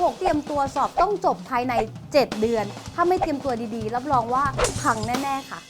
.6 เตรียมตัวสอบต้องจบภายใน 7 เดือน ถ้าไม่เตรียมตัวดีๆ รับรองว่าพังแน่ ๆ ค่ะ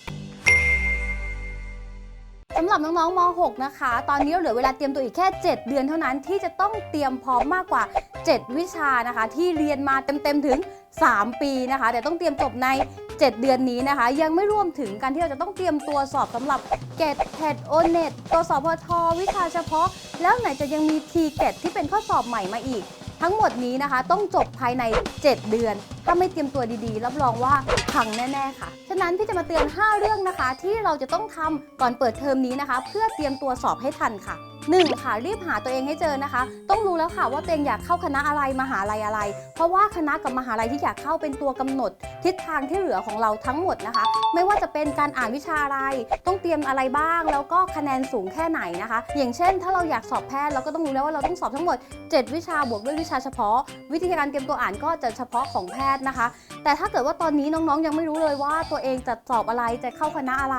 สำหรับน้องๆม .6 นะคะ ตอนนี้เราเหลือเวลาเตรียมตัวอีกแค่ 7 เดือนเท่านั้นที่จะต้องเตรียมพร้อมมากกว่า 7 วิชานะคะ ที่เรียนมาเต็มๆถึง 3 ปีนะคะ แต่ต้องเตรียมจบใน 7 เดือนนี้นะคะ ยังไม่รวมถึงการที่เราจะต้องเตรียมตัวสอบสำหรับเกตเทดโอเน็ตตัวสอบพทวิชาเฉพาะ แล้วไหนจะยังมีทีเกตที่เป็นข้อสอบใหม่มาอีก ทั้งหมดนี้นะคะ ต้องจบภายใน 7 เดือน ถ้าไม่เตรียมตัวดีๆ รับรองว่าพังแน่ ๆ ค่ะ ฉะนั้นพี่จะมาเตือน 5 เรื่องนะคะ ที่เราจะต้องทำก่อนเปิดเทอมนี้นะคะ เพื่อเตรียมตัวสอบให้ทันค่ะ 1. ค่ะรีบหาตัวเองให้เจอนะคะ ต้องรู้แล้วค่ะว่าตัวเองอยากเข้าคณะอะไรมหาลัยอะไร เพราะว่าคณะกับมหาลัยที่อยากเข้าเป็นตัวกำหนด ทิศทางที่เหลือของเราทั้งหมดนะคะ ไม่ว่าจะเป็นการอ่านวิชาอะไร ต้องเตรียมอะไรบ้าง แล้วก็คะแนนสูงแค่ไหนนะคะ อย่างเช่น ถ้าเราอยากสอบแพทย์เราก็ต้องรู้แล้วว่าเราต้องสอบทั้งหมด 7 วิชาบวกด้วยวิชาเฉพาะ วิธีการเตรียมตัวอ่านก็จะเฉพาะของแพทย์นะคะ แต่ถ้าเกิดว่าตอนนี้น้องๆ ยังไม่รู้เลยว่าตัวเองจะสอบอะไรจะเข้าคณะอะไร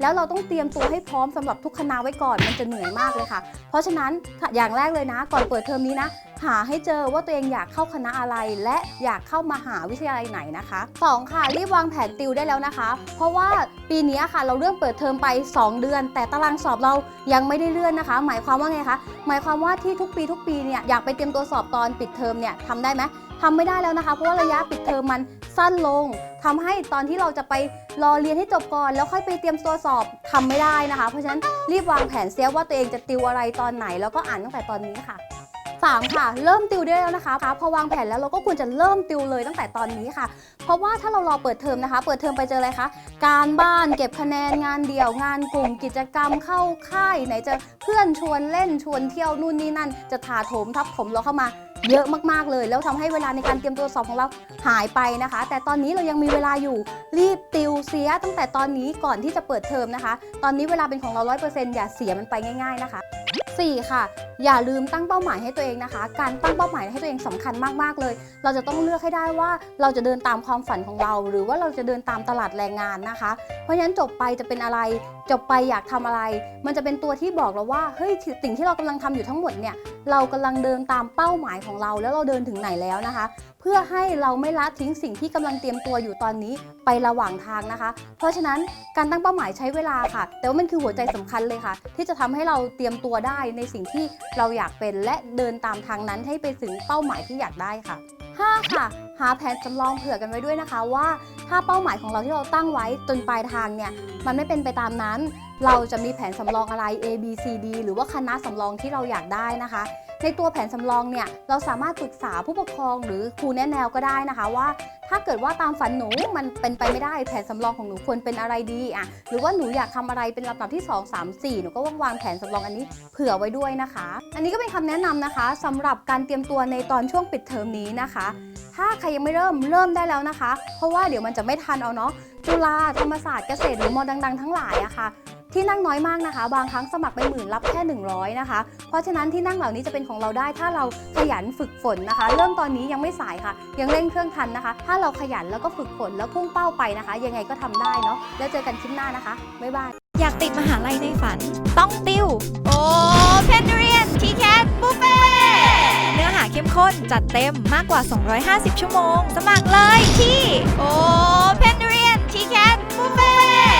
แล้วเราต้องเตรียมตัวให้พร้อมสำหรับทุกคณะไว้ก่อนมันจะเหนื่อยมากเลยค่ะเพราะฉะนั้นอย่างแรกเลยนะ ก่อนเปิดเทอมนี้นะ หาให้เจอว่าตัวเองอยากเข้าคณะอะไร และอยากเข้ามหาวิทยาลัยไหนนะคะ2ค่ะรีบวางแผนติวได้แล้วนะคะ เพราะว่าปีนี้ค่ะเราเริ่มเปิดเทอมไป 2 เดือน แต่ตารางสอบเรายังไม่ได้เลื่อนนะคะ หมายความว่าไงคะหมายความว่าที่ทุกปีทุกปีเนี่ยอยากไปเตรียมตัวสอบตอนปิดเทอมเนี่ยทำได้ไหม ทำไม่ได้แล้วนะคะ เพราะว่าระยะปิดเทอมมันสั้นลงทำให้ตอนที่เราจะไปรอเรียนให้จบก่อน แล้วค่อยไปเตรียมตัวสอบทำไม่ได้นะคะ เพราะฉะนั้นรีบวางแผนเสียว่าตัวเองจะติวอะไรตอนไหน แล้วก็อ่านตั้งแต่ตอนนี้ค่ะ 3 ค่ะ เริ่มติวได้แล้วนะคะพอวางแผนแล้วเราก็ควรจะเริ่มติวเลยตั้งแต่ตอนนี้ค่ะ เพราะว่าถ้าเรารอเปิดเทอมนะคะ เปิดเทอมไปเจออะไรคะ การบ้านเก็บคะแนนงานเดี่ยวงานกลุ่ม กิจกรรมเข้าค่ายไหนจะเพื่อนชวนเล่นชวนเที่ยวนู่นนี่นั่น จะถาโถมทับถมเราเข้ามา เยอะมากๆเลย แล้วทำให้เวลาในการเตรียมตัวสอบของเราหายไปนะคะ แต่ตอนนี้เรายังมีเวลาอยู่รีบติวเสียตั้งแต่ตอนนี้ก่อนที่จะเปิดเทอมนะคะ ตอนนี้เวลาเป็นของเรา 100%อย่าเสียมันไปง่าย ๆนะคะ 4 ค่ะ อย่าลืมตั้งเป้าหมายให้ตัวเองนะคะ การตั้งเป้าหมายให้ตัวเองสำคัญมากๆเลย เราจะต้องเลือกให้ได้ว่าเราจะเดินตามความฝันของเรา หรือว่าเราจะเดินตามตลาดแรงงานนะคะ เพราะฉะนั้นจบไปจะเป็นอะไรจบไปอยากทำอะไร มันจะเป็นตัวที่บอกเราว่าเฮ้ยสิ่งที่เรากำลังทำอยู่ทั้งหมดเนี่ยเรากำลังเดินตามเป้าหมายของเราแล้วเราเดินถึงไหนแล้วนะคะ เพื่อให้เราไม่ละทิ้งสิ่งที่กำลังเตรียมตัวอยู่ตอนนี้ไประหว่างทางนะคะ เพราะฉะนั้นการตั้งเป้าหมายใช้เวลาค่ะ แต่ว่ามันคือหัวใจสำคัญเลยค่ะ ที่จะทำให้เราเตรียมตัวได้ในสิ่งที่เราอยากเป็นและเดินตามทางนั้นให้ไปถึงเป้าหมายที่อยากได้ค่ะ 5 ค่ะ หาแผนสำรองเผื่อกันไว้ด้วยนะคะว่า ถ้าเป้าหมายของเราที่เราตั้งไว้จนปลายทางเนี่ย มันไม่เป็นไปตามนั้น เราจะมีแผนสำรองอะไร A B C D หรือว่าคณะสำรองที่เราอยากได้นะคะ ในตัวแผนสำรองเนี่ยเราสามารถปรึกษาผู้ปกครองหรือครูแนะแนวก็ได้นะคะว่า ถ้าเกิดว่าตามฝันหนูมันเป็นไปไม่ได้แผนสำรองของหนูควรเป็นอะไรดีอะหรือว่าหนูอยากทำอะไรเป็นลำดับที่ 2 3 4 หนูก็วางแผนสำรองอันนี้เผื่อไว้ด้วยนะคะ อันนี้ก็เป็นคำแนะนำนะคะสำหรับการเตรียมตัวในตอนช่วงปิดเทอมนี้นะคะ ถ้าใครยังไม่เริ่มเริ่มได้แล้วนะคะ เพราะว่าเดี๋ยวมันจะไม่ทันเอาเนาะจุฬาธรรมศาสตร์เกษตรหรือมอดัง ๆ ทั้งหลายอะค่ะ ที่นั่งน้อยมากนะคะ บางครั้งสมัครไปหมื่นรับแค่ 100 นะคะ เพราะฉะนั้นที่นั่งเหล่านี้จะเป็นของเราได้ถ้าเราขยันฝึกฝนนะคะ เริ่มตอนนี้ยังไม่สายค่ะ ยังเร่งเครื่องทันนะคะ ถ้าเราขยันแล้วก็ฝึกฝนแล้วพุ่งเป้าไปนะคะ ยังไงก็ทำได้เนาะแล้วเจอกันคลิปหน้านะคะบ๊ายบายอยากติดมหาลัยในฝัน ต้องติวโอเพนเรียนทีแคสบุฟเฟ่เนื้อหาเข้มข้นจัดเต็มมากกว่า 250 ชั่วโมง สมัครเลยที่โอเพนเรียนทีแคส